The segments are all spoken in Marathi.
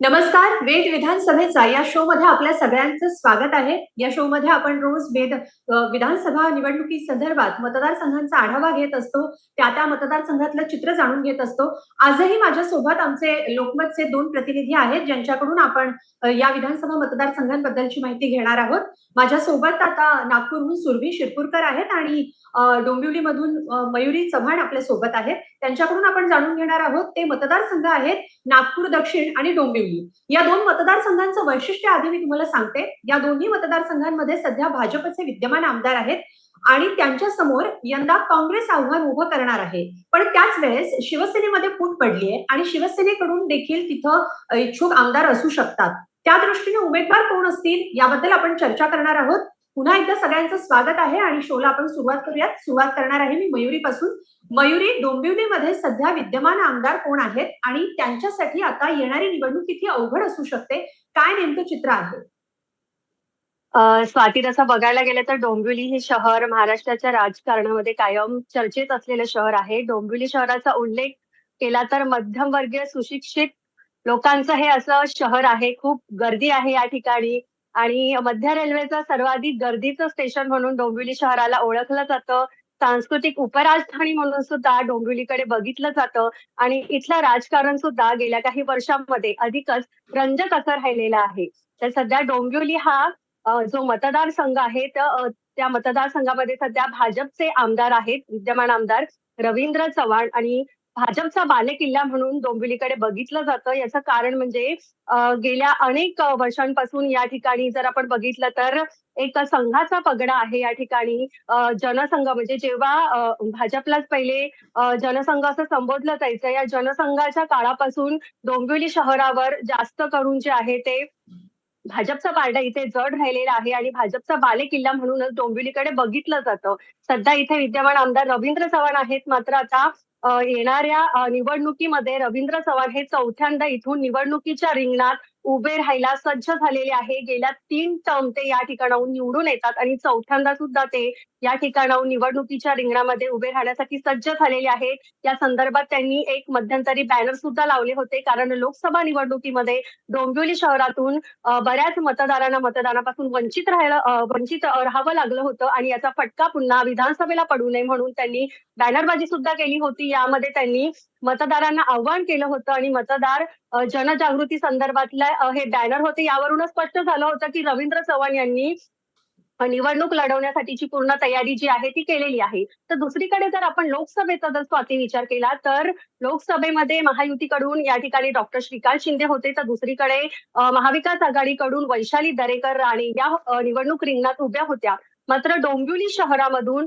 नमस्कार वेद विधानसभेचा या शो मध्ये आपल्या सगळ्यांचं स्वागत आहे. या शो मध्ये आपण रोज वेद विधानसभा निवडणुकी संदर्भात मतदारसंघांचा आढावा घेत असतो. त्या त्या मतदारसंघातलं चित्र जाणून घेत असतो. आजही माझ्यासोबत आमचे लोकमतचे दोन प्रतिनिधी आहेत ज्यांच्याकडून आपण या विधानसभा मतदारसंघांबद्दलची माहिती घेणार आहोत. माझ्यासोबत आता नागपूरहून सुरभी शिरपूरकर आहेत आणि डोंबिवलीमधून मयुरी चव्हाण आपल्यासोबत आहेत. त्यांच्याकडून आपण जाणून घेणार आहोत. ते मतदारसंघ आहेत नागपूर दक्षिण आणि डोंबिवली. या दोन मतदारसंघांचं वैशिष्ट्य आधी मी तुम्हाला सांगते. या दोन्ही मतदारसंघांमध्ये सध्या भाजपचे विद्यमान आमदार आहेत आणि त्यांच्यासमोर यंदा काँग्रेस आव्हान उभं करणार आहे. पण त्याच वेळेस शिवसेनेमध्ये फूट पडलीये आणि शिवसेनेकडून देखील तिथं इच्छुक आमदार असू शकतात. त्या दृष्टीने उमेदवार कोण असतील याबद्दल आपण चर्चा करणार आहोत. पुन्हा एकदा सगळ्यांचं स्वागत आहे आणि शोला आपण सुरुवात करूयात. सुरुवात करणार आहे मी मयुरीपासून. मयुरी डोंबिवलीमध्ये सध्या विद्यमान आमदार कोण आहेत आणि त्यांच्यासाठी आता येणारी निवडणूक किती अवघड असू शकते? काय नेमकं चित्र आहे? स्वाती तसं बघायला गेलं तर डोंबिवली हे शहर महाराष्ट्राच्या राजकारणामध्ये कायम चर्चेत असलेलं शहर आहे. डोंबिवली शहराचा उल्लेख केला तर मध्यमवर्गीय सुशिक्षित लोकांचं हे असं शहर आहे. खूप गर्दी आहे या ठिकाणी. आणि मध्य रेल्वेचं सर्वाधिक गर्दीचं स्टेशन म्हणून डोंबिवली शहराला ओळखलं जातं. सांस्कृतिक उपराजधानी म्हणून सुद्धा डोंबिवलीकडे बघितलं जातं. आणि इथलं राजकारण सुद्धा गेल्या काही वर्षांमध्ये अधिकच रंजक असं राहिलेलं आहे. तर सध्या डोंबिवली हा जो मतदारसंघ आहे त्या त्या मतदारसंघामध्ये सध्या भाजपचे आमदार आहेत विद्यमान आमदार रवींद्र चव्हाण आणि भाजपचा बालेकिल्ला म्हणून डोंबिवलीकडे बघितलं जातं. याचं कारण म्हणजे गेल्या अनेक वर्षांपासून या ठिकाणी जर आपण बघितलं तर एक संघाचा पगडा आहे या ठिकाणी. जनसंघ म्हणजे जेव्हा भाजपलाच पहिले जनसंघ असं संबोधलं जायचं या जनसंघाच्या काळापासून डोंबिवली शहरावर जास्त करून जे आहे ते भाजपचा पारडा इथे जड राहिलेला आहे आणि भाजपचा बालेकिल्ला म्हणूनच डोंबिवलीकडे बघितलं जातं. सध्या इथे विद्यमान आमदार रवींद्र चव्हाण आहेत. मात्र आता येणाऱ्या निवडणुकीमध्ये रवींद्र चव्हाण हे चौथ्यांदा इथून निवडणुकीच्या रिंगणात उभे राहायला सज्ज झालेले आहे. गेल्या तीन टर्म ते या ठिकाणाहून निवडून येतात आणि चौथ्यांदा सुद्धा ते या ठिकाणाहून निवडणुकीच्या रिंगणामध्ये उभे राहण्यासाठी सज्ज झालेले आहेत या संदर्भात त्यांनी एक मध्यंतरी बॅनर सुद्धा लावले होते. कारण लोकसभा निवडणुकीमध्ये डोंबिवली शहरातून बऱ्याच मतदारांना मतदानापासून वंचित राहायला वंचित राहावं लागलं होतं आणि याचा फटका पुन्हा विधानसभेला पडू नये म्हणून त्यांनी बॅनरबाजी सुद्धा केली होती. यामध्ये त्यांनी मतदारांना आव्हान केलं होतं आणि मतदार जनजागृती संदर्भातलं हे बॅनर होते. यावरूनच स्पष्ट झालं होतं की रवींद्र चव्हाण यांनी निवडणूक लढवण्यासाठीची पूर्ण तयारी जी आहे ती केलेली आहे. तर दुसरीकडे जर आपण लोकसभेचा जर स्वाती विचार केला तर लोकसभेमध्ये महायुतीकडून या ठिकाणी डॉक्टर श्रीकांत शिंदे होते. तर दुसरीकडे महाविकास आघाडीकडून वैशाली दरेकर राणे या निवडणूक रिंगणात उभ्या होत्या. मात्र डोंबिवली शहरामधून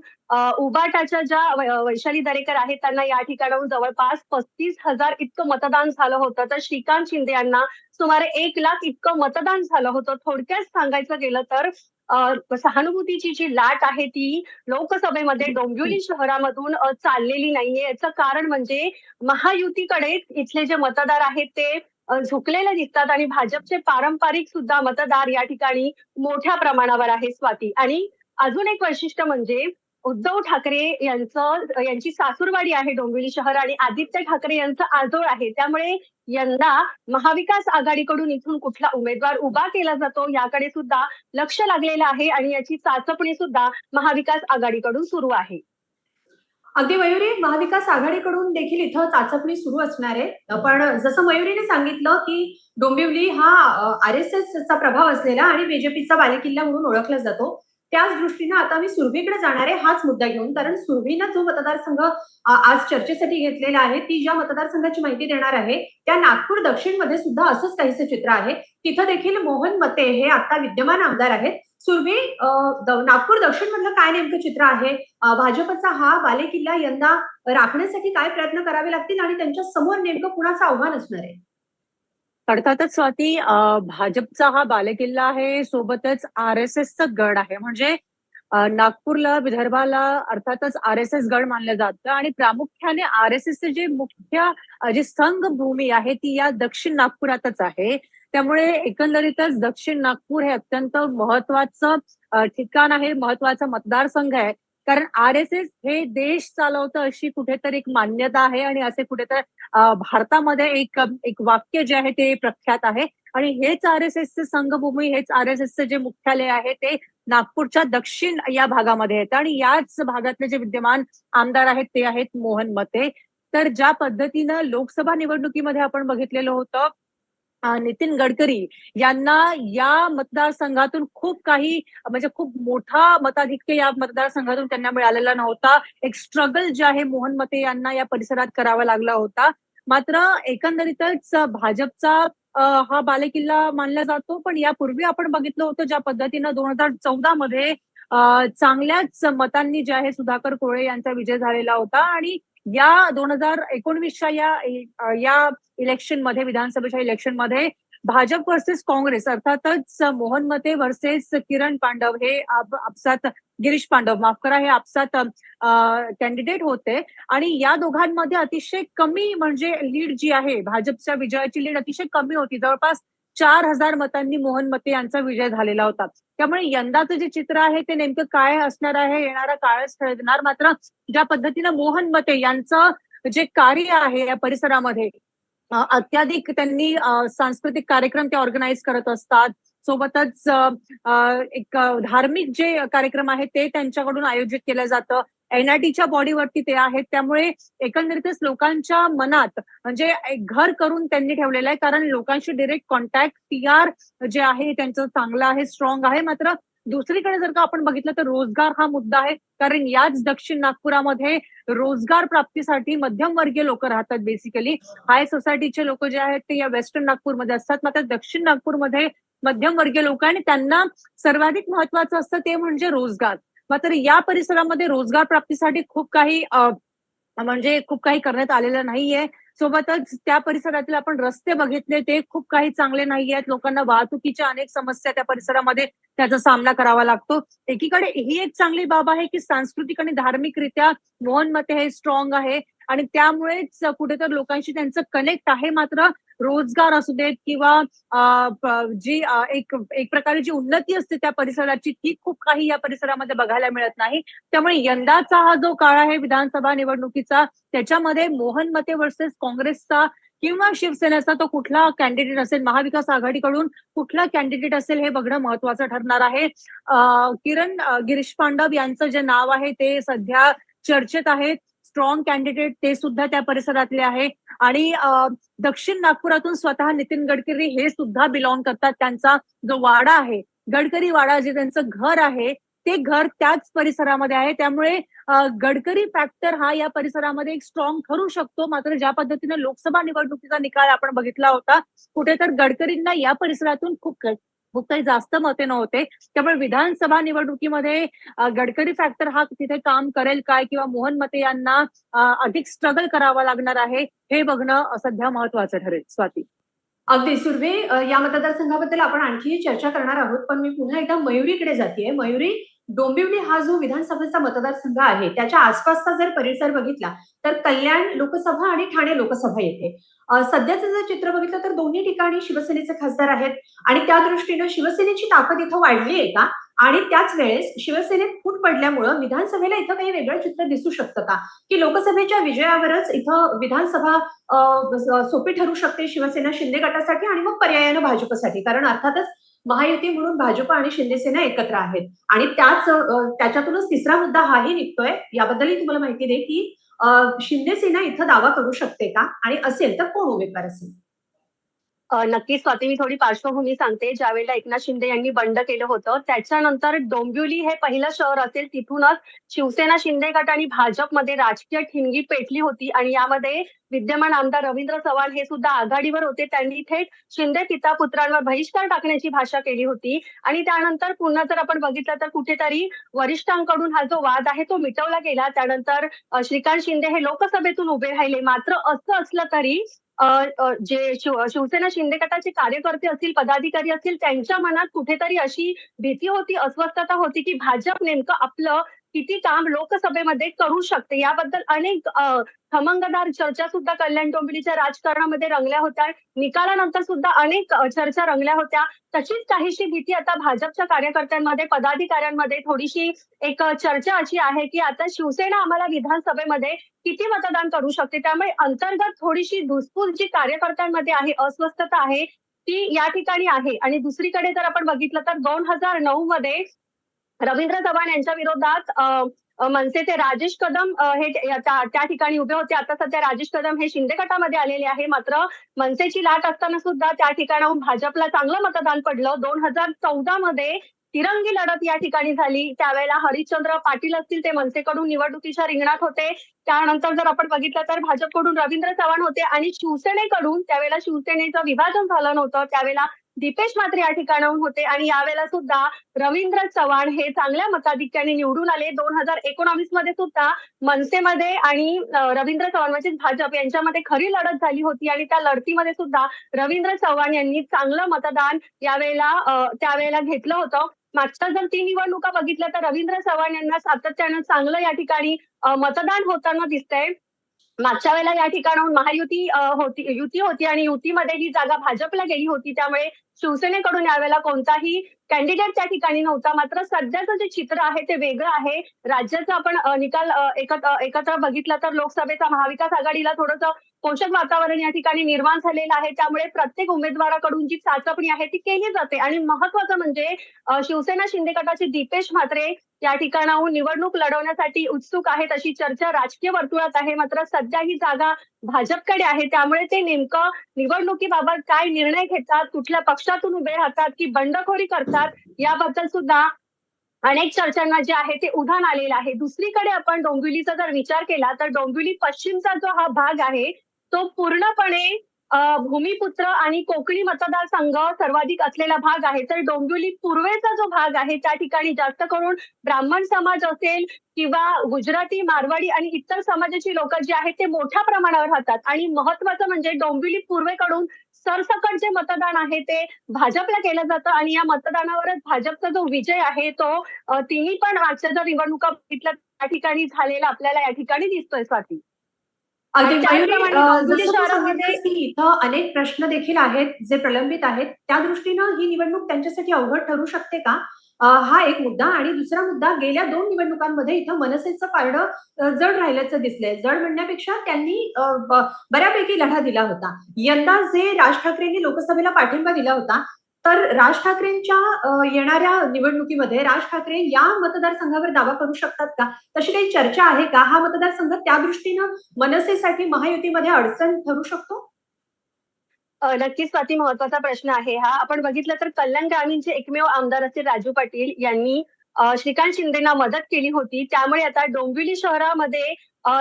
उबाटाच्या ज्या वैशाली दरेकर आहेत त्यांना या ठिकाणाहून जवळपास पस्तीस हजार इतकं मतदान झालं होतं. तर श्रीकांत शिंदे यांना सुमारे एक लाख इतकं मतदान झालं होतं. थोडक्यात सांगायचं गेलं तर सहानुभूतीची जी लाट आहे ती लोकसभेमध्ये डोंबिवली शहरामधून चाललेली नाहीये. याचं कारण म्हणजे महायुतीकडे इथले जे मतदार आहेत ते झुकलेले दिसतात आणि भाजपचे पारंपरिक सुद्धा मतदार या ठिकाणी मोठ्या प्रमाणावर आहे स्वाती. आणि अजून एक वैशिष्ट्य म्हणजे उद्धव ठाकरे यांचं यांची सासूरवाडी आहे डोंबिवली शहर आणि आदित्य ठाकरे यांचं आजोळ आहे. त्यामुळे यंदा महाविकास आघाडीकडून इथून कुठला उमेदवार उभा केला जातो याकडे सुद्धा लक्ष लागलेलं आहे आणि याची चाचपणी सुद्धा महाविकास आघाडीकडून सुरू आहे. अगदी मयुरी महाविकास आघाडीकडून देखील इथं चाचपणी सुरू असणार आहे. पण जसं मयुरीने सांगितलं की डोंबिवली हा आर एस एसचा प्रभाव असलेला आणि बीजेपीचा बालेकिल्ला म्हणून ओळखला जातो. त्याच दृष्टीनं आता मी सुरभीकडे जाणार आहे हाच मुद्दा घेऊन. कारण सुरभीनं जो मतदारसंघ आज चर्चेसाठी घेतलेला आहे ती ज्या मतदारसंघाची माहिती देणार आहे त्या नागपूर दक्षिणमध्ये सुद्धा असंच काहीसं चित्र आहे. तिथं देखील मोहन मते हे आता विद्यमान आमदार आहेत. सुरभी नागपूर दक्षिण मधलं काय नेमकं चित्र आहे? भाजपचा हा बालेकिल्ला यंदा राखण्यासाठी काय प्रयत्न करावे लागतील? आणि त्यांच्यासमोर नेमकं कुणाचं आव्हान असणार आहे? अर्थातच स्वाती भाजपचा हा बालेकिल्ला आहे सोबतच आर एस एसचा गड आहे. म्हणजे नागपूरला विदर्भाला अर्थातच आर एस एस गड मानलं जातं आणि प्रामुख्याने आर एस एसचे जे मुख्य अ, जी संघभूमी आहे ती या दक्षिण नागपुरातच आहे. त्यामुळे एकंदरीतच दक्षिण नागपूर हे अत्यंत महत्वाचं ठिकाण आहे महत्त्वाचा मतदारसंघ आहे. कारण आर एस एस हे देश चालवतं अशी कुठेतरी एक मान्यता आहे आणि असे कुठेतरी भारतामध्ये एक एक वाक्य जे आहे ते प्रख्यात आहे. आणि हेच आर एस एसचे संघभूमी हेच आर एस एसचे जे मुख्यालय आहे ते नागपूरच्या दक्षिण या भागामध्ये येतं. आणि याच भागातले जे विद्यमान आमदार आहेत ते आहेत मोहन मते. तर ज्या पद्धतीनं लोकसभा निवडणुकीमध्ये आपण बघितलेलं होतं नितीन गडकरी यांना या मतदारसंघातून खूप काही म्हणजे खूप मोठा मताधिक्य या मतदारसंघातून त्यांना मिळालेला नव्हता. एक स्ट्रगल जे आहे मोहन मते यांना या परिसरात करावा लागला होता. मात्र एकंदरीतच भाजपचा हा बालेकिल्ला मानला जातो. पण यापूर्वी आपण बघितलं होतं ज्या पद्धतीनं दोन हजार चौदा मध्ये चांगल्याच मतांनी जे आहे सुधाकर कोळे यांचा विजय झालेला होता. आणि या दोन हजार एकोणवीसच्या या या इलेक्शनमध्ये विधानसभेच्या इलेक्शनमध्ये भाजप वर्सेस काँग्रेस अर्थातच मोहन मते वर्सेस किरण पांडव हे आपसात गिरीश पांडव माफ करा हे आपसात कॅन्डिडेट होते. आणि या दोघांमध्ये अतिशय कमी म्हणजे लीड जी आहे भाजपच्या विजयाची लीड अतिशय कमी होती. जवळपास चार हजार मतांनी मोहन मते यांचा विजय झालेला होता. त्यामुळे यंदाचं जे चित्र आहे ते नेमकं काय असणार आहे येणारा काळच ठरणार? मात्र ज्या पद्धतीनं मोहन मते यांचं जे कार्य आहे या परिसरामध्ये अत्याधिक त्यांनी सांस्कृतिक कार्यक्रम ते ऑर्गनाईज करत असतात. सोबतच अ, एक धार्मिक जे कार्यक्रम आहेत ते त्यांच्याकडून आयोजित केलं जातं. एनआयटीच्या बॉडीवरती ते आहेत. त्यामुळे एकंदरीतच लोकांच्या मनात म्हणजे एक घर करून त्यांनी ठेवलेलं आहे. कारण लोकांशी direct contact T R J आहे त्यांचं चांगलं आहे स्ट्रॉंग आहे. मात्र दुसरीकडे जर का आपण बघितलं तर रोजगार हा मुद्दा आहे. कारण याच दक्षिण नागपुरामध्ये रोजगार प्राप्तीसाठी मध्यमवर्गीय लोक राहतात बेसिकली हाय सोसायटीचे लोक जे आहेत ते या वेस्टर्न नागपूरमध्ये असतात. मात्र दक्षिण नागपूरमध्ये मध्यमवर्गीय लोक आणि त्यांना सर्वाधिक महत्वाचं असतं ते म्हणजे रोजगार. मात्र या परिसरामध्ये रोजगार प्राप्तीसाठी खूप काही म्हणजे खूप काही करण्यात आलेलं नाहीये. सोबतच त्या परिसरातील आपण रस्ते बघितले ते खूप काही चांगले नाही आहेत लोकांना वाहतुकीच्या अनेक समस्या त्या परिसरामध्ये त्याचा सामना करावा लागतो. एकीकडे ही एक चांगली बाब आहे की सांस्कृतिक आणि धार्मिकरित्या मोहनमते हे स्ट्रॉंग आहे. आणि त्यामुळेच कुठेतरी लोकांशी त्यांचं कनेक्ट आहे. मात्र रोजगार असू देत किंवा जी एक एक प्रकारे जी उन्नती असते त्या परिसराची ती खूप काही या परिसरामध्ये बघायला मिळत नाही. त्यामुळे यंदाचा हा जो काळ आहे विधानसभा निवडणुकीचा त्याच्यामध्ये मोहन मते वर्सेस काँग्रेसचा किंवा शिवसेनेचा तो कुठला कॅन्डिडेट असेल महाविकास आघाडीकडून कुठला कॅन्डिडेट असेल हे बघणं महत्वाचं ठरणार आहे. किरण गिरीश पांडव यांचं जे नाव आहे ते सध्या चर्चेत आहेत स्ट्रॉंग कॅन्डिडेट ते सुद्धा त्या परिसरातले आहे. आणि दक्षिण नागपुरातून स्वतः नितीन गडकरी हे सुद्धा बिलॉंग करतात. त्यांचा जो वाडा आहे गडकरी वाडा जे त्यांचं घर आहे ते घर त्याच परिसरामध्ये आहे. त्यामुळे गडकरी फॅक्टर हा या परिसरामध्ये एक स्ट्रॉंग ठरू शकतो. मात्र ज्या पद्धतीने लोकसभा निवडणुकीचा निकाल आपण बघितला होता कुठे तर गडकरींना या परिसरातून खूप खूप काही जास्त मते नव्हते. त्यामुळे विधानसभा निवडणुकीमध्ये गडकरी फॅक्टर हा तिथे काम करेल काय किंवा मोहन मते यांना अधिक स्ट्रगल करावा लागणार आहे हे बघणं सध्या महत्वाचं ठरेल. स्वाती. अगदी. सुर्वे या मतदारसंघाबद्दल आपण आणखी चर्चा करणार आहोत पण मी पुन्हा एकदा मयुरीकडे जाते मयुरी डोंबिवली हा जो विधानसभेचा मतदारसंघ आहे त्याच्या आसपासचा जर परिसर बघितला तर कल्याण लोकसभा आणि ठाणे लोकसभा येते सध्याचं जर चित्र बघितलं तर दोन्ही ठिकाणी शिवसेनेचे खासदार आहेत आणि त्या दृष्टीनं शिवसेनेची ताकद इथं वाढली आहे का? आणि त्याच वेळेस शिवसेनेत फूट पडल्यामुळं विधानसभेला इथं काही वेगळं चित्र दिसू शकतं का? की लोकसभेच्या विजयावरच इथं विधानसभा सोपी ठरू शकते शिवसेना शिंदे गटासाठी आणि मग पर्यायानं भाजपसाठी. कारण अर्थातच महायुती म्हणून भाजप आणि शिंदेसेना एकत्र आहेत. आणि त्याच त्याच्यातूनच तिसरा मुद्दा हाही निघतोय. याबद्दलही तुम्हाला माहिती दे की शिंदेसेना इथं दावा करू शकते का? आणि असेल तर कोण उमेदवार असेल? नक्कीच स्वाती मी थोडी पार्श्वभूमी सांगते. ज्यावेळेला एकनाथ शिंदे यांनी बंड केलं होतं त्याच्यानंतर डोंबिवली हे पहिलं शहर असेल तिथूनच शिवसेना शिंदे गट आणि भाजपमध्ये राजकीय ठिणगी पेटली होती. आणि यामध्ये विद्यमान आमदार रवींद्र चव्हाण हे सुद्धा आघाडीवर होते. त्यांनी थेट शिंदे पिता पुत्रांवर बहिष्कार टाकण्याची भाषा केली होती. आणि त्यानंतर पुन्हा जर आपण बघितलं तर कुठेतरी वरिष्ठांकडून हा जो वाद आहे तो मिटवला गेला. त्यानंतर श्रीकांत शिंदे हे लोकसभेतून उभे राहिले. मात्र असं असलं तरी जे शिव- शिवसेना शिंदे गटाचे कार्यकर्ते असतील पदाधिकारी असतील त्यांच्या मनात कुठेतरी अशी भीती होती अस्वस्थता होती की भाजप नेमकं आपलं किती काम लोकसभेमध्ये करू शकते? याबद्दल अनेक खमंगदार चर्चा सुद्धा कल्याण डोंबिवलीच्या राजकारणामध्ये रंगल्या होत्या. निकालानंतर सुद्धा अनेक चर्चा रंगल्या होत्या. तशीच काहीशी भीती आता भाजपच्या कार्यकर्त्यांमध्ये पदाधिकाऱ्यांमध्ये थोडीशी एक चर्चा अशी आहे की आता शिवसेना आम्हाला विधानसभेमध्ये किती मतदान करू शकते? त्यामुळे अंतर्गत थोडीशी धुसफूस जी कार्यकर्त्यांमध्ये आहे अस्वस्थता आहे ती या ठिकाणी आहे. आणि दुसरीकडे जर आपण बघितलं तर दोन हजार नऊ मध्ये रवींद्र चव्हाण यांच्या विरोधात मनसेचे राजेश कदम हे त्या त्या ठिकाणी उभे होते. आता सध्या राजेश कदम हे शिंदे गटामध्ये आलेले आहे. मात्र मनसेची लाट असताना सुद्धा त्या ठिकाणाहून भाजपला चांगलं मतदान पडलं. दोन हजार चौदा मध्ये तिरंगी लढत या ठिकाणी झाली. त्यावेळेला हरिश्चंद्र पाटील असतील ते मनसेकडून निवडणुकीच्या रिंगणात होते. त्यानंतर जर आपण बघितलं तर भाजपकडून रवींद्र चव्हाण होते आणि शिवसेनेकडून त्यावेळेला शिवसेनेचं विभाजन झालं नव्हतं. त्यावेळेला दीपेश मात्र या ठिकाणाहून होते. आणि यावेळेला सुद्धा रवींद्र चव्हाण हे चांगल्या मताधिक्याने निवडून आले. दोन हजार एकोणावीसमध्ये सुद्धा मनसेमध्ये आणि रवींद्र चव्हाण म्हणजे भाजप यांच्यामध्ये खरी लढत झाली होती. आणि त्या लढतीमध्ये सुद्धा रवींद्र चव्हाण यांनी चांगलं मतदान यावेळेला त्यावेळेला घेतलं होतं. मागच्या जर ती निवडणुका बघितल्या तर रवींद्र चव्हाण यांना सातत्यानं चांगलं या ठिकाणी मतदान होताना दिसतंय. मागच्या वेळेला या ठिकाणाहून महायुती होती युती होती आणि युतीमध्ये ही जागा भाजपला गेली होती त्यामुळे शिवसेनेकडून यावेळेला कोणताही कॅन्डिडेट त्या ठिकाणी नव्हता. मात्र सध्याचं जे चित्र आहे ते वेगळं आहे. राज्याचा आपण निकाल एकत्र एकत्र बघितला तर लोकसभेचा महाविकास आघाडीला थोडंसं पोषक वातावरण या ठिकाणी निर्माण झालेलं आहे. त्यामुळे प्रत्येक उमेदवाराकडून जी चाचपणी आहे ती केली जाते. आणि महत्वाचं म्हणजे शिवसेना शिंदे गटाचे दीपेश म्हात्रे या ठिकाणाहून निवडणूक लढवण्यासाठी उत्सुक आहेत अशी चर्चा राजकीय वर्तुळात आहे. मात्र सध्या ही जागा भाजपकडे आहे. त्यामुळे ते नेमकं निवडणुकीबाबत काय निर्णय घेतात कुठल्या पक्षातून उभे राहतात की बंडखोरी करतात याबद्दल सुद्धा अनेक चर्चांना जे आहे ते उधाण आलेलं आहे. दुसरीकडे आपण डोंबिवलीचा जर विचार केला तर डोंबिवली पश्चिमचा जो हा भाग आहे तो पूर्णपणे भूमिपुत्र आणि कोकणी मतदारसंघ सर्वाधिक असलेला भाग आहे. तर डोंबिवली पूर्वेचा जो भाग आहे त्या ठिकाणी जास्त करून ब्राह्मण समाज असेल किंवा गुजराती मारवाडी आणि इतर समाजाची लोक जी आहेत ते मोठ्या प्रमाणावर राहतात. आणि महत्वाचं म्हणजे डोंबिवली पूर्वेकडून सरसकट जे मतदान आहे ते भाजपला केलं जातं. आणि या मतदानावरच भाजपचा जो विजय आहे तो तिन्ही पण आजच्या जर निवडणुका बघितल्या त्या ठिकाणी झालेला आपल्याला या ठिकाणी दिसतोय स्वाती. इथं अनेक प्रश्न देखील आहेत जे प्रलंबित आहेत. त्या दृष्टीनं ही निवडणूक त्यांच्यासाठी अवघड ठरू शकते का? हा एक मुद्दा. आणि दुसरा मुद्दा गेल्या दोन निवडणुकांमध्ये इथं मनसेचं पारडं जड राहिल्याचं दिसलंय. जड म्हणण्यापेक्षा त्यांनी बऱ्यापैकी लढा दिला होता. यंदा जे राज ठाकरेंनी लोकसभेला पाठिंबा दिला होता तर राज ठाकरेंच्या येणाऱ्या निवडणुकीमध्ये राज ठाकरे या मतदारसंघावर दावा करू शकतात का? तशी काही चर्चा आहे का? हा मतदारसंघ त्या दृष्टीनं मनसेसाठी महायुतीमध्ये अडचण ठरू शकतो? नक्कीच स्वाती महत्त्वाचा प्रश्न आहे हा. आपण बघितलं तर कल्याण ग्रामीणचे एकमेव आमदार असतील राजू पाटील यांनी श्रीकांत शिंदेना मदत केली होती. त्यामुळे आता डोंबिवली शहरामध्ये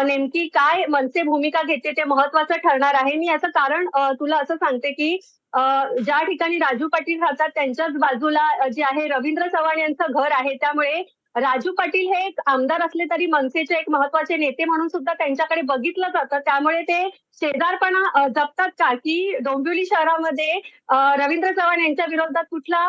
नेमकी काय मनसे भूमिका घेते ते महत्वाचं ठरणार आहे. मी याचं कारण तुला असं सांगते की ज्या ठिकाणी राजू पाटील राहतात त्यांच्याच बाजूला जे आहे रवींद्र चव्हाण यांचं घर आहे. त्यामुळे राजू पाटील हे एक आमदार असले तरी मनसेचे एक महत्त्वाचे नेते म्हणून सुद्धा त्यांच्याकडे बघितलं जातं. त्यामुळे ते शेजारपणा जपतात का? की डोंबिवली शहरामध्ये रवींद्र चव्हाण यांच्या विरोधात कुठला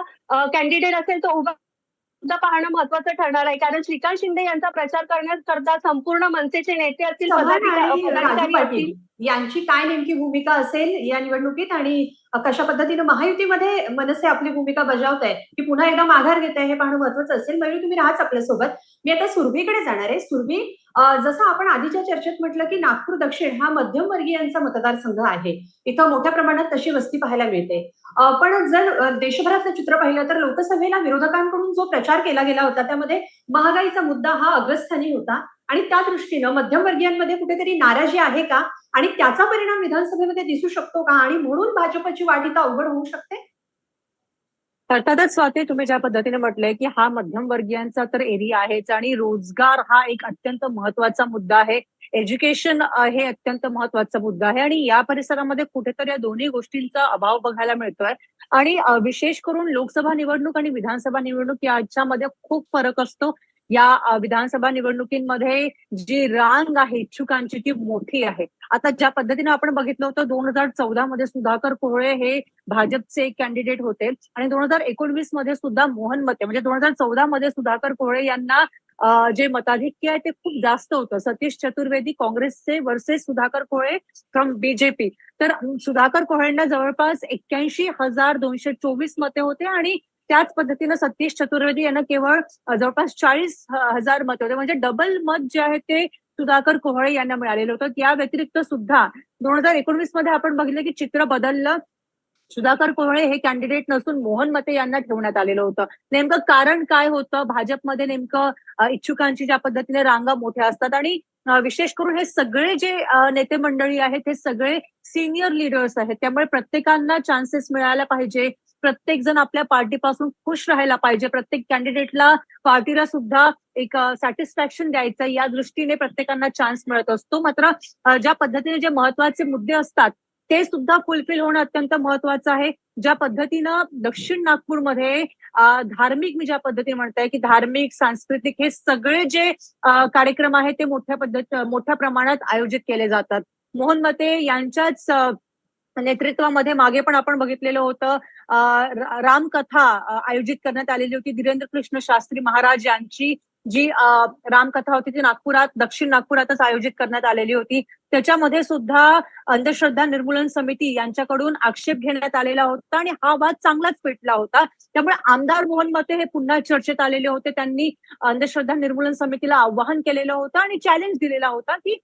कॅन्डिडेट असेल तो उभा सुद्धा पाहणं महत्वाचं ठरणार आहे. कारण श्रीकांत शिंदे यांचा प्रचार करण्याकरता संपूर्ण मनसेचे नेते असतील पदाधिकारी असतील. यांची काय नेमकी भूमिका असेल या निवडणुकीत आणि कशा पद्धतीनं महायुतीमध्ये मनसे आपली भूमिका बजावत आहे की पुन्हा एकदा माघार घेत आहे हे पाहणं महत्वाचं असेल. मयूर तुम्ही राहाच आपल्यासोबत मी आता सुरभीकडे जाणार आहे. सुरभी जसं आपण आधीच्या चर्चेत म्हटलं की नागपूर दक्षिण हा मध्यमवर्गीयांचा मतदारसंघ आहे. इथं मोठ्या प्रमाणात तशी वस्ती पाहायला मिळते. पण जर देशभरातलं चित्र पाहिलं तर लोकसभेला विरोधकांकडून जो प्रचार केला गेला होता त्यामध्ये महागाईचा मुद्दा हा अग्रस्थानी होता. आणि त्या दृष्टीनं मध्यमवर्गीयांमध्ये कुठेतरी नाराजी आहे का? आणि त्याचा परिणाम विधानसभेमध्ये दिसू शकतो का? आणि म्हणून भाजपची वाट इथं अवघड होऊ शकते? अर्थातच स्वाती तुम्ही ज्या पद्धतीने म्हटलंय की हा मध्यमवर्गीयांचा तर एरिया आहेच आणि रोजगार हा एक अत्यंत महत्त्वाचा मुद्दा आहे. एज्युकेशन हे अत्यंत महत्त्वाचा मुद्दा आहे आणि या परिसरामध्ये कुठेतरी या दोन्ही गोष्टींचा अभाव बघायला मिळतोय. आणि विशेष करून लोकसभा निवडणूक आणि विधानसभा निवडणूक याच्यामध्ये खूप फरक असतो. या विधानसभा निवडणुकीमध्ये जी रांग आहे इच्छुकांची ती मोठी आहे. आता ज्या पद्धतीने आपण बघितलं होतं दोन हजार चौदा मध्ये सुधाकर कोहळे हे भाजपचे एक कॅन्डिडेट होते आणि दोन हजार एकोणवीसमध्ये सुद्धा मोहन मते म्हणजे दोन हजार चौदा मध्ये सुधाकर कोहळे यांना जे मताधिक्य आहे ते खूप जास्त होतं. सतीश चतुर्वेदी काँग्रेसचे versus Sudhakar Kohale from BJP तर सुधाकर कोहळेंना जवळपास एक्क्याऐंशी हजार दोनशे चोवीस मते होते आणि त्याच पद्धतीनं सतीश चतुर्वेदी यांना केवळ जवळपास चाळीस हजार मत होते. म्हणजे डबल मत जे आहे ते सुधाकर कोहळे यांना मिळालेलं होतं. या व्यतिरिक्त सुद्धा दोन हजार एकोणवीसमध्ये आपण बघितलं की चित्र बदललं. सुधाकर कोहळे हे कॅन्डिडेट नसून मोहन मते यांना ठेवण्यात आलेलं होतं. नेमकं कारण काय होतं? भाजपमध्ये नेमकं इच्छुकांची ज्या पद्धतीने रांगा मोठ्या असतात आणि विशेष करून हे सगळे जे नेते मंडळी आहेत हे सगळे सिनियर लिडर्स आहेत. त्यामुळे प्रत्येकांना चान्सेस मिळायला पाहिजे. प्रत्येक जण आपल्या पार्टीपासून खुश राहायला पाहिजे. प्रत्येक कॅन्डिडेटला पार्टीला सुद्धा एक सॅटिस्फॅक्शन द्यायचं. या दृष्टीने प्रत्येकांना चान्स मिळत असतो. मात्र ज्या पद्धतीने जे महत्त्वाचे मुद्दे असतात ते सुद्धा फुलफिल होणं अत्यंत महत्वाचं आहे. ज्या पद्धतीनं दक्षिण नागपूरमध्ये धार्मिक मी ज्या पद्धतीने म्हणताय की धार्मिक सांस्कृतिक हे सगळे जे कार्यक्रम आहेत ते मोठ्या पद्धत मोठ्या प्रमाणात आयोजित केले जातात. मोहन मते यांच्याच नेतृत्वामध्ये मागे पण आपण बघितलेलं होतं. रामकथा आयोजित करण्यात आलेली होती. धीरेंद्र कृष्ण शास्त्री महाराज यांची जी रामकथा होती ती नागपुरात दक्षिण नागपुरातच आयोजित करण्यात आलेली होती. त्याच्यामध्ये सुद्धा अंधश्रद्धा निर्मूलन समिती यांच्याकडून आक्षेप घेण्यात आलेला होता आणि हा वाद चांगलाच पेटला होता. त्यामुळे आमदार मोहन मते हे पुन्हा चर्चेत आलेले होते. त्यांनी अंधश्रद्धा निर्मूलन समितीला आव्हान केलेलं होतं आणि चॅलेंज दिलेला होता की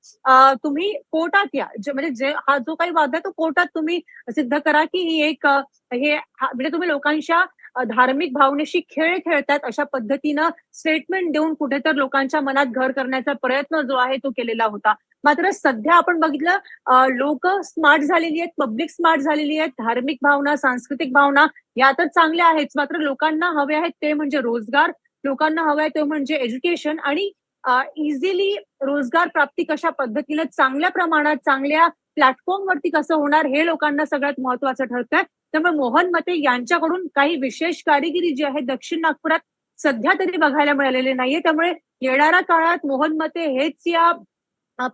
तुम्ही कोर्टात या. जे म्हणजे जे हा जो काही वाद आहे तो कोर्टात तुम्ही सिद्ध करा की ही एक हे म्हणजे तुम्ही लोकांच्या धार्मिक भावनेशी खेळ खेळतात अशा पद्धतीनं स्टेटमेंट देऊन कुठेतर लोकांच्या मनात घर करण्याचा प्रयत्न जो आहे तो केलेला होता. मात्र सध्या आपण बघितलं लोक स्मार्ट झालेली आहेत पब्लिक स्मार्ट झालेली आहेत धार्मिक भावना सांस्कृतिक भावना या तर चांगल्या आहेच. मात्र लोकांना हवे आहेत ते म्हणजे रोजगार लोकांना हवं आहे ते म्हणजे एज्युकेशन आणि इझिली रोजगार प्राप्ती कशा पद्धतीने चांगल्या प्रमाणात चांगल्या प्लॅटफॉर्मवरती कसं होणार हे लोकांना सगळ्यात महत्वाचं ठरतंय. त्यामुळे मोहन मते यांच्याकडून काही विशेष कारिगिरी जी आहे दक्षिण नागपुरात सध्या तरी बघायला मिळालेली नाहीये. त्यामुळे येणाऱ्या काळात मोहन मते हेच या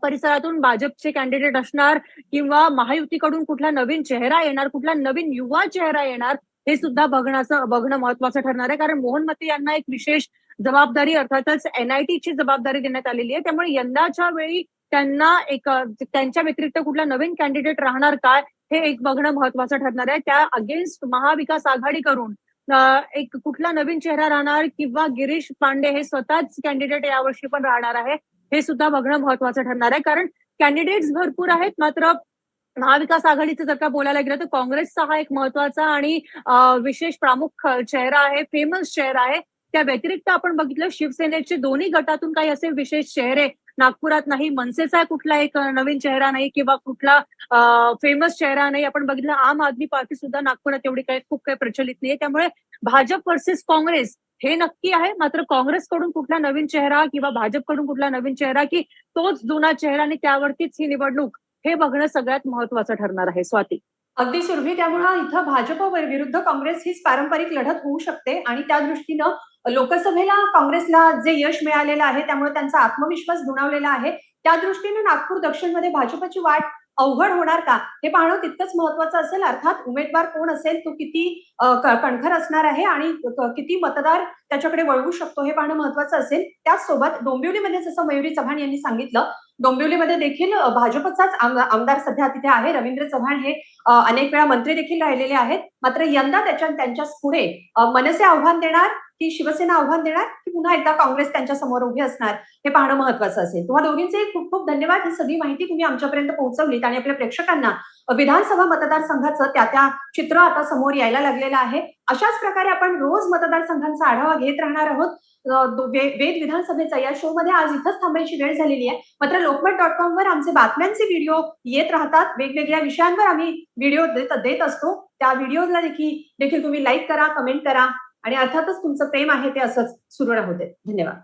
परिसरातून भाजपचे कॅन्डिडेट असणार किंवा महायुतीकडून कुठला नवीन चेहरा येणार कुठला नवीन युवा चेहरा येणार हे सुद्धा बघण्याचं बघणं महत्वाचं ठरणार आहे. कारण मोहन मते यांना एक विशेष जबाबदारी अर्थातच एनआयटीची जबाबदारी देण्यात आलेली आहे. त्यामुळे यंदाच्या वेळी त्यांना एक त्यांच्या व्यतिरिक्त कुठला नवीन कॅन्डिडेट राहणार काय हे एक बघणं महत्वाचं ठरणार आहे. त्या अगेन्स्ट महाविकास आघाडी करून एक कुठला नवीन चेहरा राहणार किंवा गिरीश पांडे हे स्वतःच कॅन्डिडेट यावर्षी पण राहणार आहे हे सुद्धा बघणं महत्वाचं ठरणार आहे. कारण कॅन्डिडेट्स भरपूर आहेत मात्र महाविकास आघाडीचं जर का बोलायला गेलं तर काँग्रेसचा हा एक महत्त्वाचा आणि विशेष प्रमुख चेहरा आहे फेमस चेहरा आहे. त्या व्यतिरिक्त आपण बघितलं शिवसेनेचे दोन्ही गटातून काही असे विशेष चेहरे नागपुरात नाही मनसेचा कुठला एक नवीन चेहरा नाही किंवा कुठला फेमस चेहरा नाही. आपण बघितलं आम आदमी पार्टी सुद्धा नागपुरात एवढी काही खूप काही प्रचलित नाहीये. त्यामुळे भाजप वर्सेस काँग्रेस हे नक्की आहे. मात्र काँग्रेसकडून कुठला नवीन चेहरा किंवा भाजपकडून कुठला नवीन चेहरा की तोच जुना चेहरा आणि त्यावरतीच ही निवडणूक हे बघणं सगळ्यात महत्वाचं ठरणार आहे. स्वाती. अगदी सुरभी त्यामुळे इथं भाजप विरुद्ध काँग्रेस हीच पारंपरिक लढत होऊ शकते. आणि त्या दृष्टीनं लोकसभेला काँग्रेसला जे यश मिळालेलं आहे त्यामुळे त्यांचा आत्मविश्वास दुणावलेला आहे त्या दृष्टीने नागपूर दक्षिणमध्ये भाजपची वाट अवघड होणार का? हे पाहणं तितकंच महत्वाचं असेल. अर्थात उमेदवार कोण असेल तो किती कणखर असणार आहे आणि किती मतदार त्याच्याकडे वळवू शकतो हे पाहणं महत्वाचं असेल. त्याचसोबत डोंबिवलीमध्ये जसं मयुरी चव्हाण यांनी सांगितलं डोंबिवलीमध्ये देखील भाजपचाच आमदार सध्या तिथे आहे. रवींद्र चव्हाण हे अनेक वेळा मंत्री देखील राहिलेले आहेत. मात्र यंदा त्याच्या त्यांच्या पुढे मनसे आव्हान देणार की शिवसेना आव्हान देणार की पुन्हा एकदा काँग्रेस त्यांच्यासमोर उभी असणार? हे पाहणं महत्वाचं असेल. तुम्हा दोघींचे खूप खूप धन्यवाद. ही सगळी माहिती तुम्ही आमच्यापर्यंत पोहोचवलीत आणि आपल्या प्रेक्षकांना. विधानसभा मतदारसंघाचं त्या त्या चित्र आता समोर यायला लागलेलं आहे. अशाच प्रकारे आपण रोज मतदारसंघांचा आढावा घेत राहणार आहोत. वे- वेद विधानसभेचा या शो मध्ये आज इथंच थांबायची वेळ झालेली आहे. मात्र लोकमत डॉट कॉम वर आमचे बातम्यांचे व्हिडिओ येत राहतात. वेगवेगळ्या विषयांवर आम्ही व्हिडिओ देत देत असतो. त्या व्हिडिओला देखील देखील तुम्ही लाईक करा कमेंट करा. आणि अर्थातच तुमचं प्रेम आहे ते असंच सुरू राहू दे धन्यवाद.